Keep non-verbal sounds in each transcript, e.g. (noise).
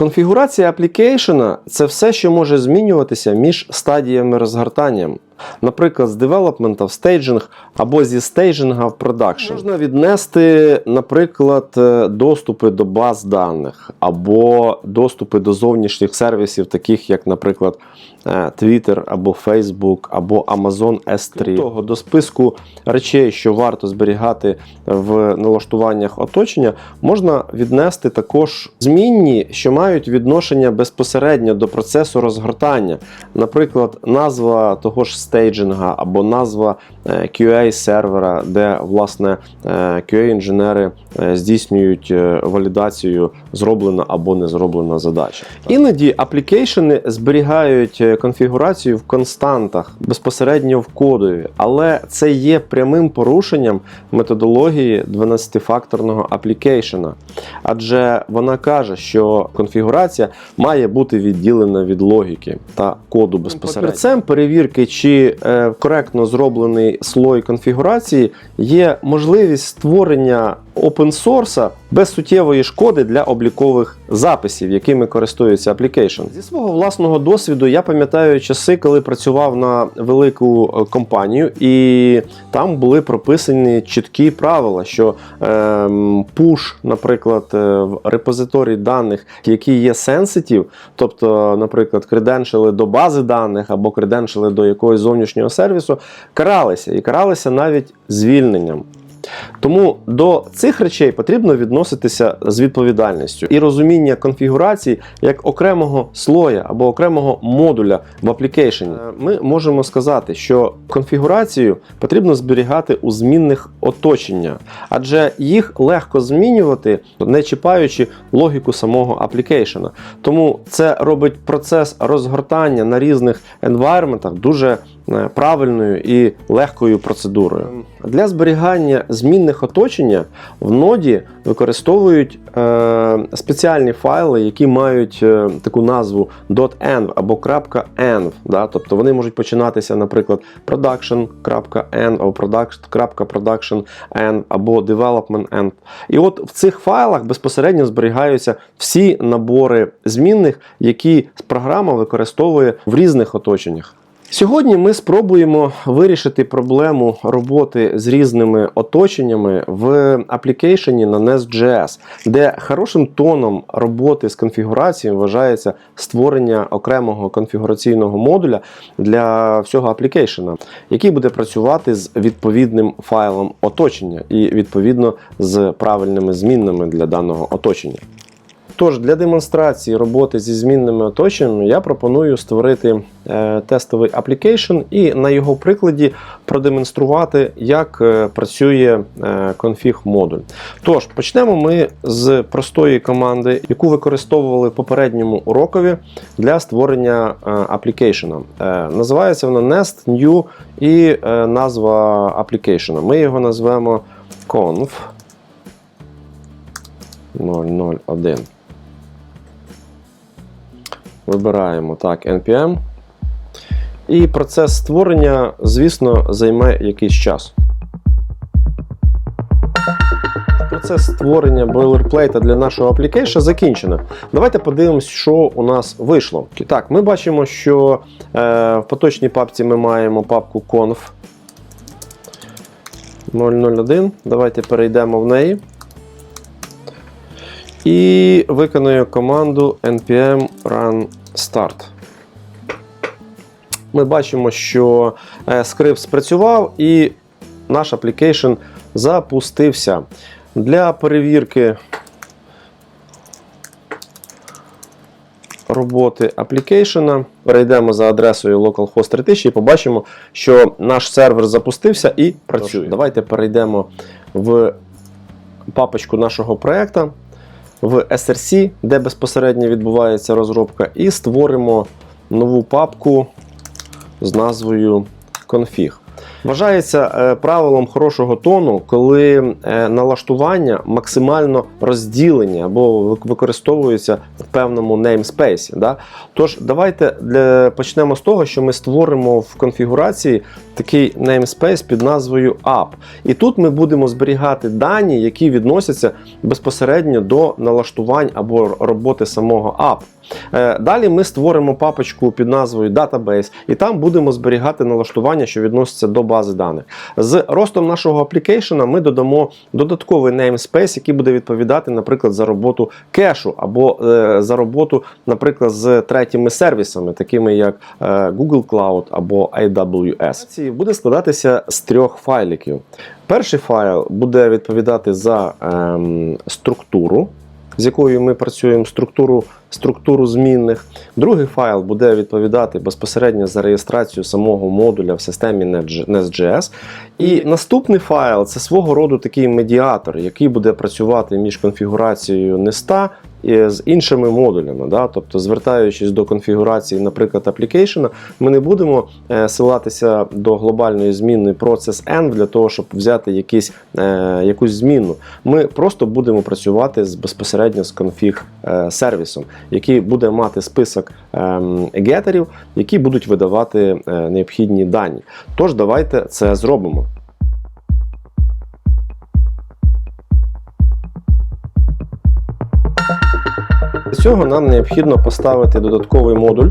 Конфігурація аплікейшена це все, що може змінюватися між стадіями розгортання. Наприклад, з девелопмента в стейджинг або зі стейджинга в продакшн. Можна віднести, наприклад, е, доступи до баз даних або доступи до зовнішніх сервісів, таких як, наприклад, е, Twitter або Facebook, або Amazon S3. Крім того, до списку речей, що варто зберігати в налаштуваннях оточення, можна віднести також змінні, що мають відношення безпосередньо до процесу розгортання. Наприклад, назва того ж стейджинга або назва е, QA-сервера, де власне е, QA-інженери е, здійснюють валідацію, зроблена або не зроблена задача. Іноді аплікейшени зберігають конфігурацію в константах безпосередньо в кодові, але це є прямим порушенням методології 12-факторного аплікейшена. Адже вона каже, що конфігурація має бути відділена від логіки та коду безпосередньо. Папірцем перевірки, чи е, коректно зроблений слой конфігурації, є можливість створення source без суттєвої шкоди для облікових записів, якими користується application. Зі свого власного досвіду я пам'ятаю часи, коли працював на велику е, компанію, і там були прописані чіткі правила, що ем, push, наприклад, е, в репозиторій даних, які є sensitive, тобто, наприклад, креденшали до бази даних або креденшали до якогось зовнішнього сервісу, каралися і каралися навіть звільненням. Тому до цих речей потрібно відноситися з відповідальністю і розуміння конфігурації як окремого слоя або окремого модуля в аплікейшені. Е, Ми можемо сказати, що конфігурацію потрібно зберігати у змінних оточення, адже їх легко змінювати, не чіпаючи логіку самого аплікейшена. Тому це робить процес розгортання на різних environmentах дуже правильною і легкою процедурою. Для зберігання змінних оточення в ноді використовують е, спеціальні файли, які мають е, таку назву .env або .env. Да? Тобто вони можуть починатися, наприклад, production.env або product.production.env або development.env. І от в цих файлах безпосередньо зберігаються всі набори змінних, які програма використовує в різних оточеннях. Сьогодні ми спробуємо вирішити проблему роботи з різними оточеннями в аплікейшені на Nest.js, де хорошим тоном роботи з конфігурацією вважається створення окремого конфігураційного модуля для всього аплікейшена, який буде працювати з відповідним файлом оточення і відповідно з правильними змінними для даного оточення. Тож для демонстрації роботи зі змінними оточеннями я пропоную створити е, тестовий аплікейшн і на його прикладі продемонструвати, як е, працює е, конфіг модуль. Тож почнемо ми з простої команди, яку використовували в попередньому урокові для створення аплікейшена. Називається вона Nest New і назва аплікейшена. Ми його назвемо conf 001. Вибираємо так npm. І процес створення, звісно, займе якийсь час. Процес створення бойлерплейта для нашого аплікейша закінчено. Давайте подивимось, що у нас вийшло. Так, ми бачимо, що е, в поточній папці ми маємо папку conf 001. Давайте перейдемо в неї. І виконую команду npm run start. Ми бачимо, що е, скрипт спрацював і наш аплікейшн запустився. Для перевірки роботи аплікейшена перейдемо за адресою localhost 3000 і побачимо, що наш сервер запустився і працює. Давайте перейдемо в папочку нашого проекту в SRC, де безпосередньо відбувається розробка, і створимо нову папку з назвою config. Вважається е, правилом хорошого тону, коли е, налаштування максимально розділені або вик- використовуються в певному namespace. Да? Тож давайте для, почнемо з того, що ми створимо в конфігурації такий namespace під назвою app. І тут ми будемо зберігати дані, які відносяться безпосередньо до налаштувань або роботи самого app. Е, Далі ми створимо папочку під назвою Database, і там будемо зберігати налаштування, що відносяться до бази даних. З ростом нашого аплікейшена ми додамо додатковий namespace, який буде відповідати, наприклад, за роботу кешу або е, за роботу, наприклад, з третіми сервісами, такими як е, Google Cloud або AWS. Буде складатися з трьох файликів. Перший файл буде відповідати за ем, структуру з якою ми працюємо структуру, структуру змінних. Другий файл буде відповідати безпосередньо за реєстрацію самого модуля в системі Nest.js. І наступний файл це свого роду такий медіатор, який буде працювати між конфігурацією і з іншими модулями. Да? Тобто, звертаючись до конфігурації, наприклад, аплікейшена, ми не будемо е, силатися до глобальної зміни процес N для того, щоб взяти якийсь, е, якусь зміну. Ми просто будемо працювати з безпосередньо з конфіг е, який буде мати список ем, гетерів, які будуть видавати необхідні дані. Тож давайте це зробимо. Цього нам необхідно поставити додатковий модуль.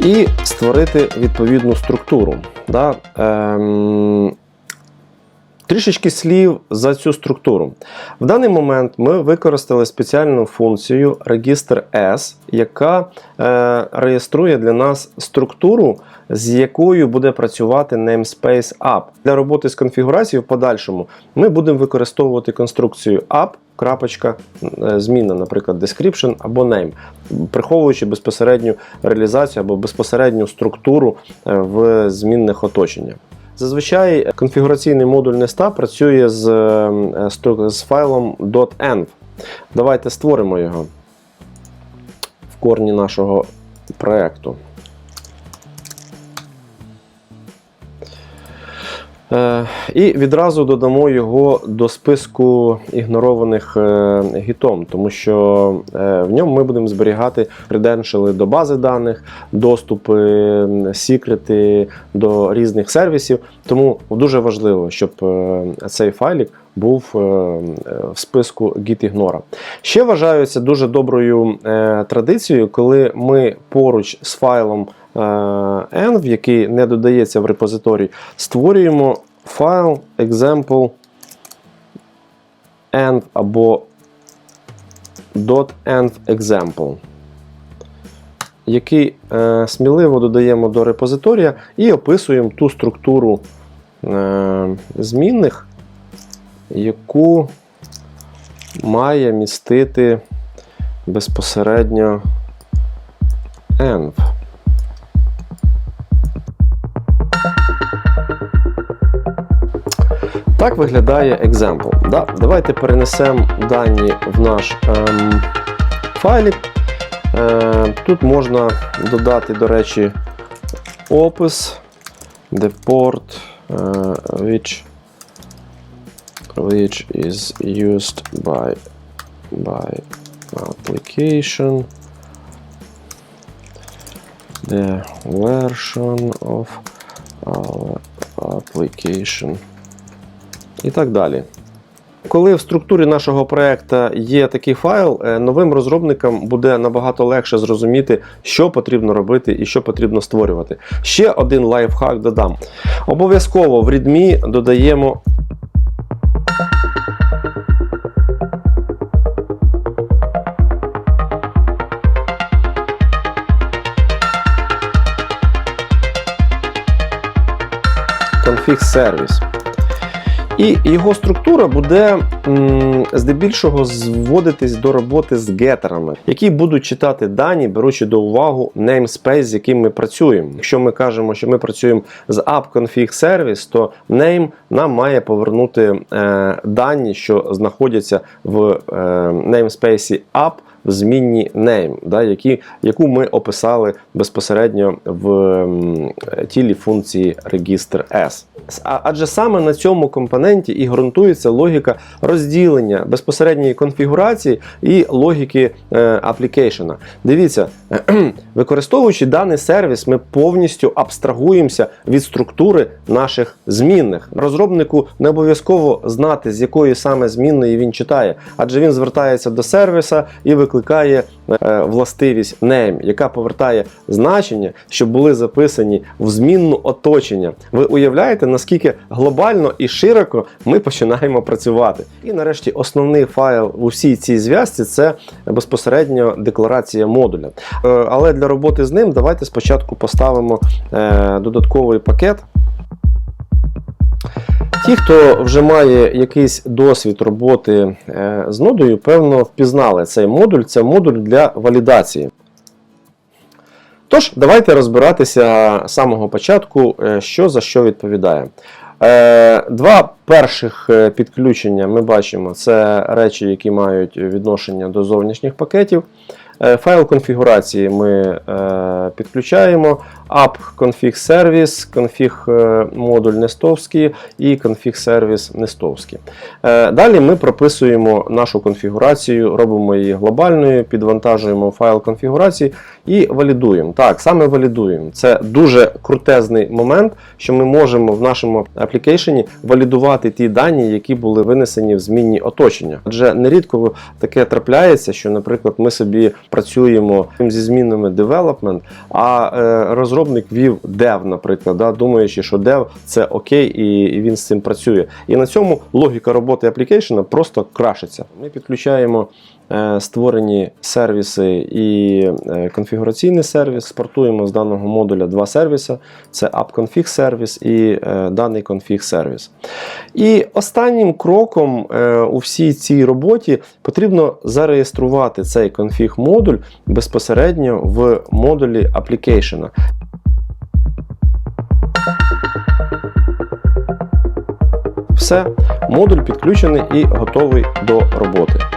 І створити відповідну структуру. Да? Ем, Трішечки слів за цю структуру. В даний момент ми використали спеціальну функцію Register S, яка е, реєструє для нас структуру, з якою буде працювати namespace app. Для роботи з конфігурацією в подальшому ми будемо використовувати конструкцію app. Крапочка е, зміна, наприклад, description або name, приховуючи безпосередню реалізацію або безпосередню структуру е, в змінних оточеннях. Зазвичай конфігураційний модуль неста працює з, е, з файлом .env. Давайте створимо його в корні нашого проєкту. І відразу додамо його до списку ігнорованих е, гітом, тому що е, в ньому ми будемо зберігати креденшали до бази даних, доступи, м, секрети до різних сервісів. Тому дуже важливо, щоб е, цей файлик був е, в списку git-ignore. Ще вважаю це дуже доброю е, традицією, коли ми поруч з файлом е, env, який не додається в репозиторій, створюємо файл example env або .env example, який е, сміливо додаємо до репозиторія і описуємо ту структуру е, змінних, яку має містити безпосередньо env. Так виглядає example. Да? Давайте перенесемо дані в наш ем, файлик. Е, тут можна додати, до речі, опис, the port, е, which, which is used by, by application, the version of our application і так далі. Коли в структурі нашого проекту є такий файл, е, новим розробникам буде набагато легше зрозуміти, що потрібно робити і що потрібно створювати. Ще один лайфхак додам. Обов'язково в README додаємо. Config сервіс. І його структура буде здебільшого зводитись до роботи з гетерами, які будуть читати дані, беручи до уваги namespace, з яким ми працюємо. Якщо ми кажемо, що ми працюємо з app-config service, то name нам має повернути е, дані, що знаходяться в е, namespace app змінні name, да, які, яку ми описали безпосередньо в тілі функції register S. Адже саме на цьому компоненті і ґрунтується логіка розділення безпосередньої конфігурації і логіки е, аплікейшена. Дивіться, (clears throat) використовуючи даний сервіс, ми повністю абстрагуємося від структури наших змінних. Розробнику не обов'язково знати, з якої саме змінної він читає, адже він звертається до сервіса і викликає е, властивість name, яка повертає значення, що були записані в змінну оточення. Ви уявляєте, наскільки глобально і широко ми починаємо працювати. І нарешті основний файл у всій цій зв'язці це безпосередньо декларація модуля. Е, Але для роботи з ним давайте спочатку поставимо е, додатковий пакет. Ті, хто вже має якийсь досвід роботи е, з нодою, певно, впізнали цей модуль. Це модуль для валідації. Тож, давайте розбиратися з самого початку, е, що за що відповідає. Е, Два перших підключення ми бачимо, це речі, які мають відношення до зовнішніх пакетів. Е, Файл конфігурації ми е, підключаємо, app config service, config е, модуль нестовський і config service нестовський. Далі ми прописуємо нашу конфігурацію, робимо її глобальною, підвантажуємо файл конфігурації і валідуємо. Так, саме валідуємо. Це дуже крутезний момент, що ми можемо в нашому аплікейшені валідувати ті дані, які були винесені в змінні оточення. Адже нерідко таке трапляється, що, наприклад, ми собі працюємо зі змінами development, а е, розробник вів дев, наприклад, да, думаючи, що дев це окей, і, він з цим працює. І на цьому логіка роботи аплікейшена просто крашиться. Ми підключаємо створені сервіси і е, конфігураційний сервіс. Спортуємо з даного модуля два сервіси: це app-config сервіс і е, даний config сервіс. І останнім кроком е, у всій цій роботі потрібно зареєструвати цей config модуль безпосередньо в модулі application. Все, модуль підключений і готовий до роботи.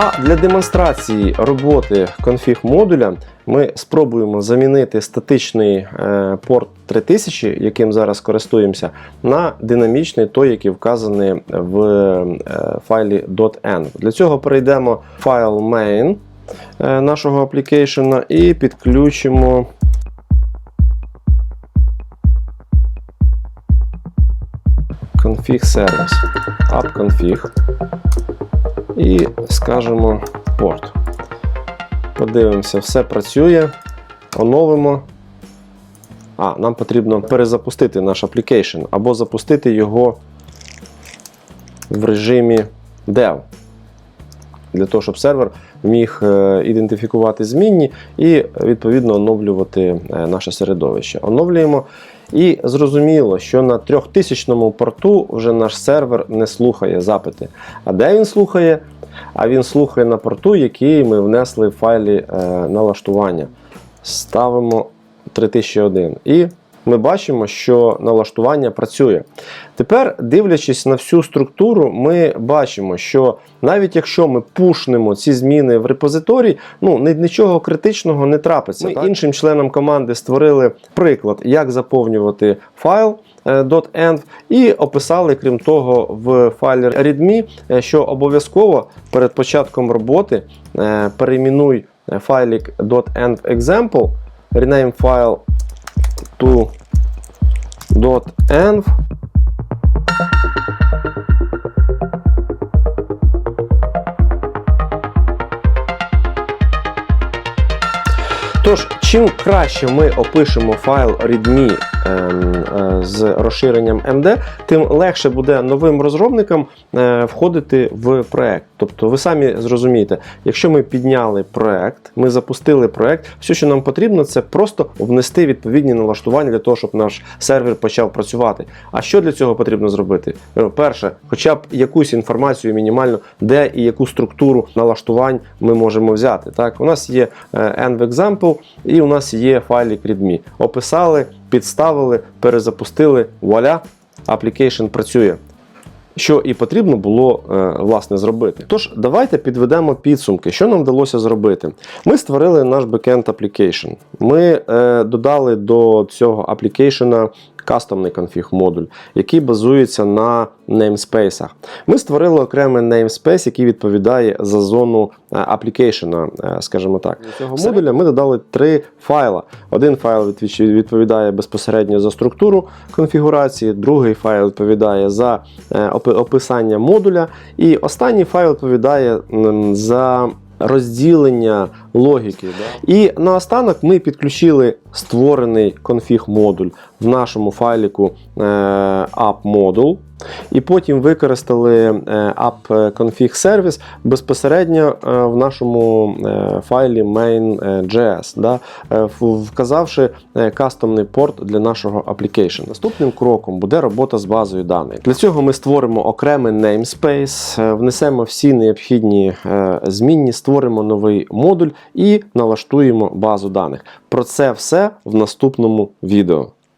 А для демонстрації роботи конфіг модуля ми спробуємо замінити статичний е, порт 3000, яким зараз користуємося, на динамічний той, який вказаний в е, файлі .env. Для цього перейдемо в файл main е, нашого аплікейшена і підключимо. Config сервіс, app-config і скажемо порт. Подивимося, все працює. Оновимо. А, нам потрібно перезапустити наш application або запустити його в режимі dev. Для того, щоб сервер міг е, ідентифікувати змінні і відповідно оновлювати е, наше середовище. Оновлюємо. І зрозуміло, що на 3000 порту вже наш сервер не слухає запити. А де він слухає? А він слухає на порту, який ми внесли в файлі е, налаштування. Ставимо 3001. І ми бачимо, що налаштування працює. Тепер, дивлячись на всю структуру, ми бачимо, що навіть якщо ми пушнемо ці зміни в репозиторій, ну нічого критичного не трапиться. Ми так? іншим членам команди створили приклад, як заповнювати файл. е, .env і описали, крім того, в файлі readme, е, що обов'язково перед початком роботи е, перейменуй файлик .env example, rename файл to .env Тож, чим краще ми опишемо файл readme ем, е, з розширенням MD, тим легше буде новим розробникам е, входити в проект. Тобто, ви самі зрозумієте, якщо ми підняли проект, ми запустили проект, все, що нам потрібно, це просто внести відповідні налаштування для того, щоб наш сервер почав працювати. А що для цього потрібно зробити? Е, Перше, хоча б якусь інформацію мінімальну, де і яку структуру налаштувань ми можемо взяти. Так, у нас є е, і у нас є файлік readme. Описали, підставили, перезапустили, вуаля, application працює. Що і потрібно було е, власне зробити. Тож, давайте підведемо підсумки, що нам вдалося зробити. Ми створили наш backend application. Ми е, додали до цього application кастомний конфіг модуль, який базується на namespace. Ми створили окремий namespace, який відповідає за зону е, application, е, скажімо так. До цього модуля ми додали три файла. Один файл відповідає безпосередньо за структуру конфігурації, другий файл відповідає за е, описання модуля, і останній файл відповідає за розділення логіки. Да? І наостанок ми підключили створений конфіг модуль в нашому файліку е, app-module. І потім використали е, app-config сервіс безпосередньо е, в нашому файлі main.js, да, вказавши кастомний порт для нашого application. Наступним кроком буде робота з базою даних. Для цього ми створимо окремий namespace, внесемо всі необхідні змінні, створимо новий модуль і налаштуємо базу даних. Про це все в наступному відео.